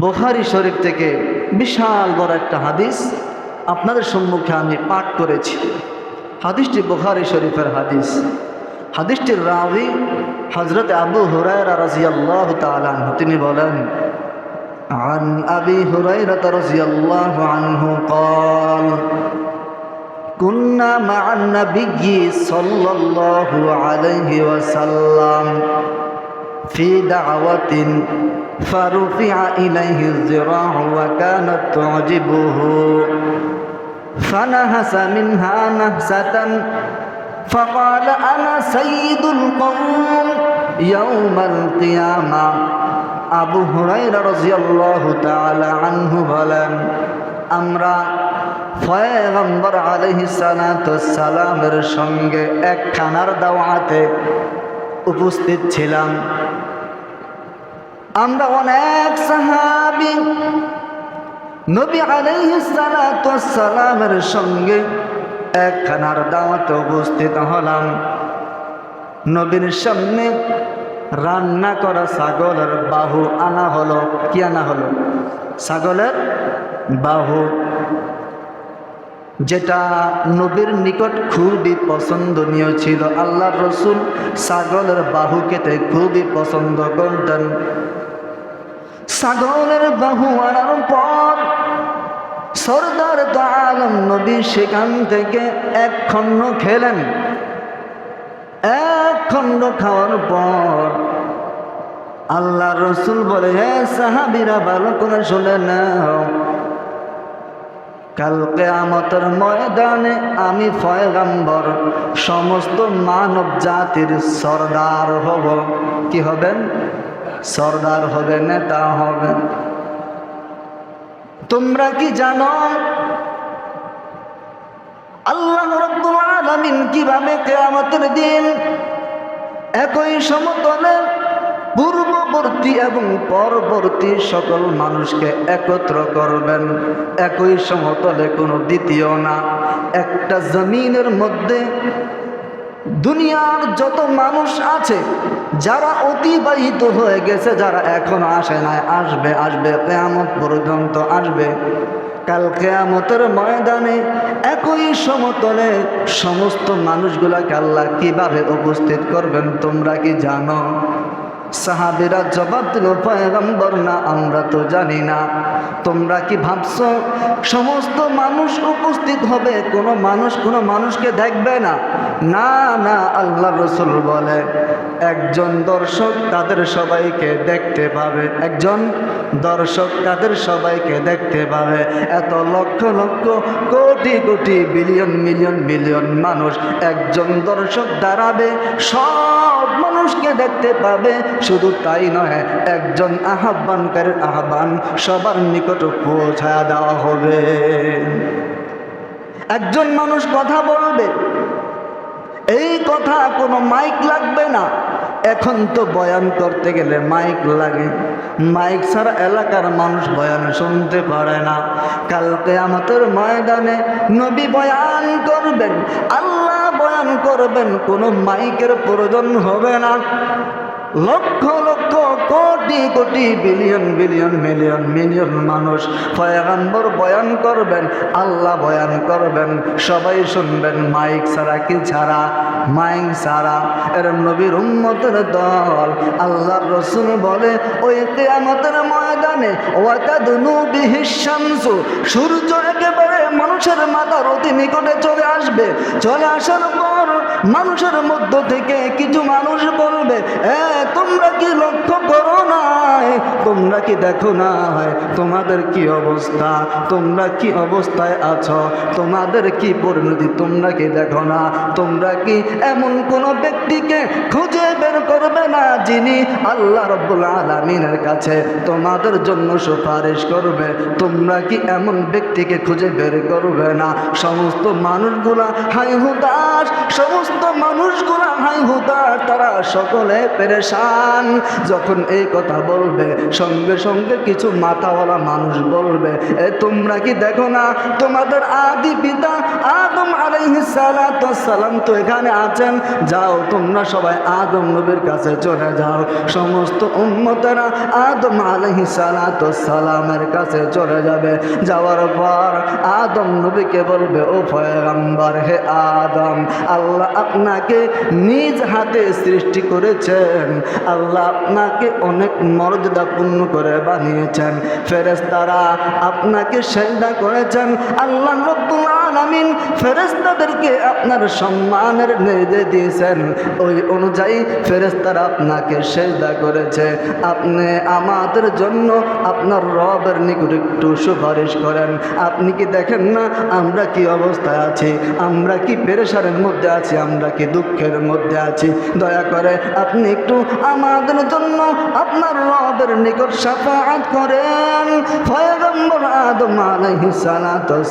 বোখারি শরীফ থেকে বিশাল বড় একটা হাদিস আপনাদের সম্মুখে আমি পাঠ করেছি হাদিসটি বোখারি শরীফের হাদিস হাদিসটির রাবি হজরত আবু হুরায়রা রাজিয়াল্লাহ তাআলা আনহু তিনি বলেন عن أبي هريرة رضي الله عنه قال كنا مع النبي صلى الله عليه وسلم في دعوة فرفع إليه الذراع وكانت تعجبه فنهس منها نهسة فقال أنا سيد القوم يوم القيامة আবু হুরাইরা রাদিয়াল্লাহু তাআলা আনহু বলেন আমরা পয়গম্বর আলাইহিস সালাতু সালামের সঙ্গে এক খানার দাওয়াতে উপস্থিত ছিলাম। আমরা অনেক সাহাবী নবী সালামের সঙ্গে একখানার দাওয়াতে উপস্থিত হলাম। নবীর সামনে রান্না করা ছাগলের বাহু আনা হলো, কি আনা হলো? ছাগলের বাহু যেটা নবীর নিকট খুবই পছন্দনীয় ছিল। আল্লাহ রসুল ছাগলের বাহু কেটে খুবই পছন্দ করতেন। ছাগলের বাহু আনার পর সর্দার তো আলম নবী সেখান থেকে এক খণ্ড খেলেন। এক খণ্ড খাওয়ার পর আল্লাহ রসুল বলে, হে সাহাবিরা, ভালো করে শুনে কালকে আমতের ময়দানে আমি ফয়গাম্বর সমস্ত মানব জাতির সর্দার হব। কি হবেন? সর্দার হবে, নেতা হবে। তোমরা কি জানো? আল্লাহ আলামিন কীভাবে কেয়ামতের দিন একই সমতলে পূর্ববর্তী এবং পরবর্তী সকল মানুষকে একত্র করবেন। একই সমতলে কোনো দ্বিতীয় না। একটা জমিনের মধ্যে দুনিয়ার যত মানুষ আছে, যারা অতিবাহিত হয়ে গেছে, যারা এখনও আসে নাই, আসবে আসবে, কেয়ামত পর্যন্ত আসবে। কাল কেয়ামতের ময়দানে একই সমতলে সমস্ত মানুষগুলাকে আল্লাহ কীভাবে উপস্থিত করবেন, তোমরা কি জানো? সাহাবিরা জবাব দিল, পয়গম্বর, না, আমরা তো জানি না। তোমরা কি ভাবছ, সমস্ত মানুষ উপস্থিত হবে? কোনো মানুষ, কোনো মানুষকে দেখবে না? না না, আল্লাহ রসুল বলে। একজন দর্শক তাদের সবাইকে দেখতে পাবে। একজন দর্শক তাদের সবাইকে দেখতে পাবে। এত lakh lakh, crore crore, billion, million million মানুষ একজন দর্শক দাঁড়াবে, সব মানুষকে দেখতে পাবে। শুধু তাই নয় একজন আহ্বানকারীর আহ্বান সবার নিকট পৌঁছায় দেওয়া হবে। একজন মানুষ কথা বলবে, এই কথা কোনো মাইক লাগবে না। এখন তো বয়ান করতে গেলে মাইক লাগে। মাইক ছাড়া এলাকার মানুষ বয়ান শুনতে পারে না। কালকে আমাদের ময়দানে নবী বয়ান করবেন, আল্লাহ বয়ান করবেন, কোনো মাইকের প্রয়োজন হবে না। Lakh lakh crore crore billion billion million million মানুষ পয়গাম্বর বয়ান করবেন, আল্লাহ বয়ান করবেন, সবাই শুনবেন, মাইক ছাড়া কি ছাড়া? মাইক ছাড়া। এরম নবীর উম্মতের দল আল্লাহ রসুল বলে, ওই কেয়ামতের ময়দানে সূর্য একেবারে মানুষের মাথার অতি নিকটে চলে আসবে। চলে আসার পর মানুষের মধ্য থেকে কিছু মানুষ বলবে, এ, তোমরা কি লক্ষ্য করো নাই? তোমরা কি দেখো না তোমাদের কি অবস্থা? তোমরা কি অবস্থায় আছো? তোমাদের কি পরিণতি? তোমরা কি দেখো না? তোমরা কি এমন কোন ব্যক্তিকে খুঁজে বের করবে না, যিনি আল্লাহ রব্বুল আলমিনের কাছে তোমাদের জন্য সুপারিশ করবে? তোমরা কি এমন ব্যক্তিকে খুঁজে বের করবে না? সমস্ত মানুষগুলা হাই হুদাস, সমস্ত মানুষগুলা হাই হুদাস তারা সকলে পেরেশান। যখন এই কথা বলবে, সঙ্গে সঙ্গে কিছু মাথাওয়ালা মানুষ বলবে, এ, তোমরা কি দেখো না, তোমাদের আদি পিতা আদম সালাম তো এখানে আছেন। যাও, তোমরা সবাই আদম নবীর কাছে চলে যাও। সমস্ত উন্মতেরা আদম আলহি সালামের কাছে চলে যাবে। যাওয়ার পর আদম নবীকে বলবে, ও ফয়গাম্বার হে আদম, আল্লাহ আপনাকে নিজ হাতে সৃষ্টি করেছেন। আল্লাহ আপনাকে অনেক মর্যাদাপূর্ণ করে বানিয়েছেন। ফেরেস্তারা আপনাকে সেজদা করেছেন। আল্লাহ রব্বুল আলামিন ফেরেস্তাদেরকে আপনার সম্মানের নির্দেশ দিয়েছেন। ওই অনুযায়ী ফেরেস্তারা আপনাকে সেজদা করেছে। আপনি আমাদের জন্য আপনার রবের নিকট একটু সুপারিশ করেন। আপনি কি দেখেন না আমরা কি অবস্থায় আছি? আমরা কি পেরেশারের মধ্যে আছি? আমরা কি দুঃখের মধ্যে আছি? দয়া করে আপনি একটু আমাদের জন্য আপনার রবের নিকট সাফাত করেন। ফয়গম্বর আদম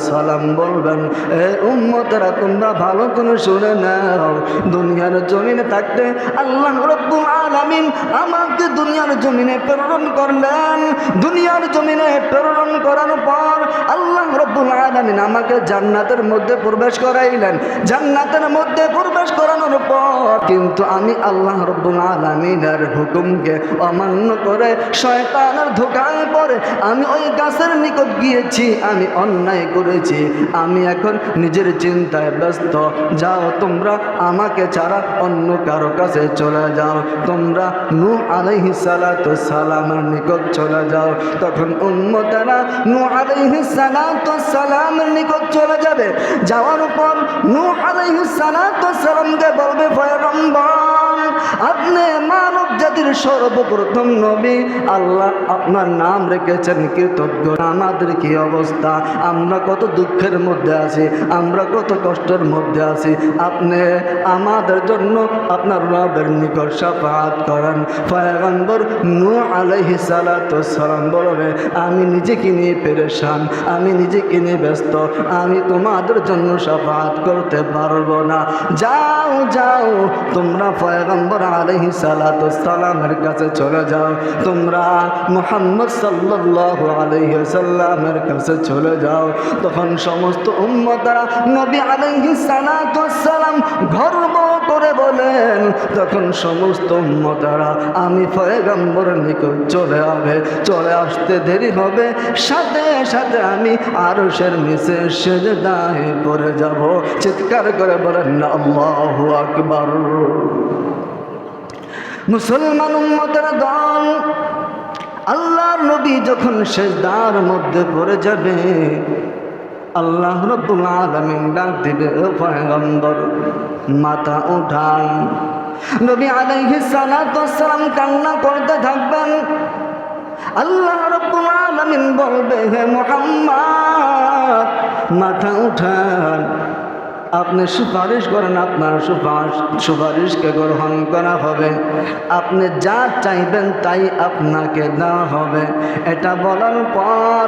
সালাম বলবেন, এ উম্মতেরা, তোমরা ভালো করে শুনে নাও। দুনিয়ার জমিনে থাকতে আল্লাহ রব্বুল আলামিন আমাকে দুনিয়ার জমিনে প্রেরণ করলেন। দুনিয়ার জমিনে প্রেরণ করার পর আল্লাহ রব্বুল আলামিন আমাকে জান্নাতের মধ্যে প্রবেশ করাইলেন। জান্নাতের মধ্যে প্রবেশ করানোর পর কিন্তু আমি আল্লাহ রব্বুল আলমিনের হুকুমকে অমান্য করে শয়তানের ধোকায় পরে আমি ওই গাছের নিকট গিয়েছি, আমি অন্যায় করেছি। আমি এখন নিজের চিন্তায় ব্যস্ত। যাও তোমরা আমাকে ছাড়া অন্য কারও কাছে চলে যাও। তোমরা নু আলাইহি সালাতু সালামের নিকট চলে যাও। তখন উম্মতেরা নু আলাইহি সালাতু সালামের নিকট চলে যাবে। যাওয়ার পর নু আলাইহি সালাতু সালামকে বলবে পয়গম্বর আপনি মানব সর্বপ্রথম নবী। আল্লাহ আপনার নাম রেখেছেন কৃতজ্ঞ। আমাদের কি অবস্থা? আমরা কত দুঃখের মধ্যে আছি, আমরা কত কষ্টের মধ্যে আছি। আপনি আমাদের জন্য আপনার রবের নিকট সাফাত করেন। পয়গম্বর নু সালাতু সালাম বলবে, আমি নিজেকে নিয়ে পেরেশান, আমি নিজেকে নিয়ে ব্যস্ত, আমি তোমাদের জন্য সাফাত করতে পারব না। যাও যাও, তোমরা পয়গম্বর আলহি সালাতু সালামের কাছে চলে যাও। তোমরা মোহাম্মদ সাল্লাল্লাহু আলাইহি সাল্লামের কাছে চলে যাও। তখন সমস্ত উম্মতারা নবী সালাতু সালাম গর্ব করে বলেন, তখন সমস্ত উম্মতারা আমি পয়গম্বর নিকট চলে হবে চলে আসতে দেরি হবে। সাথে সাথে আমি আরশের নিচে সেজদায় পড়ে যাব। চিৎকার করে বলেন, আল্লাহু আকবার। মুসলমান উম্মতের দল আল্লাহর নবী যখন সেজদার মধ্যে পড়ে যাবে, আল্লাহ রব্বুল আলামিন ডাক দিবে পয়গম্বর, মাথা উঠান। নবী আলাইহিস সালাতু ওয়াসসালাম কান্না করতে থাকবেন। আল্লাহ রব্বুল আলামিন বলবে, হে মুহাম্মদ, মাথা উঠান। আপনি সুপারিশ করেন, আপনার সুপারিশ, সুপারিশকে গ্রহণ করা হবে। আপনি যা চাইবেন তাই আপনাকে দেওয়া হবে। এটা বলার পর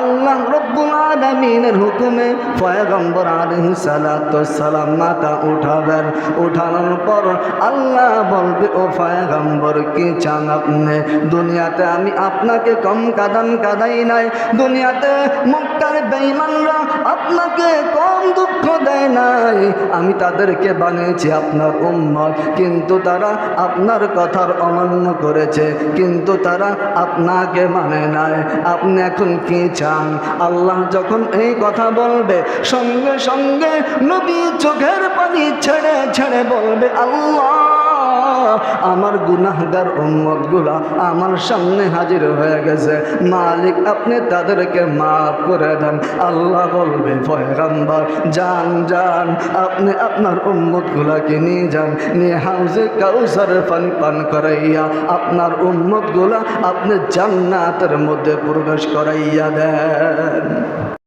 আল্লাহ রব্বুল আলমিনের হুকুমে পয়গম্বর আলহি সালাম মাথা উঠাবেন। উঠানোর পর আল্লাহ বলবে, ও পয়গম্বর, কি চান আপনি? দুনিয়াতে আমি আপনাকে কম কাদান কাদাই নাই। দুনিয়াতে মক্কার বেঈমানরা আপনাকে কম দুঃখ দেয় নাই। আমি তাদেরকে বানিয়েছি আপনার উম্মত। কিন্তু তারা আপনার কথার অমান্য করেছে। কিন্তু তারা আপনাকে মানে নাই। আপনি এখন কি চান? আল্লাহ যখন এই কথা বলবে, সঙ্গে সঙ্গে নবী চোখের পানি ছেড়ে ছেড়ে বলবে, আল্লাহ! আমার গুনাহগার উম্মতগুলা আমার সামনে হাজির হয়ে গেছে। মালিক, আপনি তাদেরকে মাফ করে দেন। আল্লাহ বলবে, পয়গাম্বার, যান যান, আপনি আপনার উম্মতগুলাকে নিয়ে যান। নিয়ে হাউসে কাউসারের পানি, পান করাইয়া আপনার উম্মতগুলা আপনি জান্নাতের মধ্যে প্রবেশ করাইয়া দেন।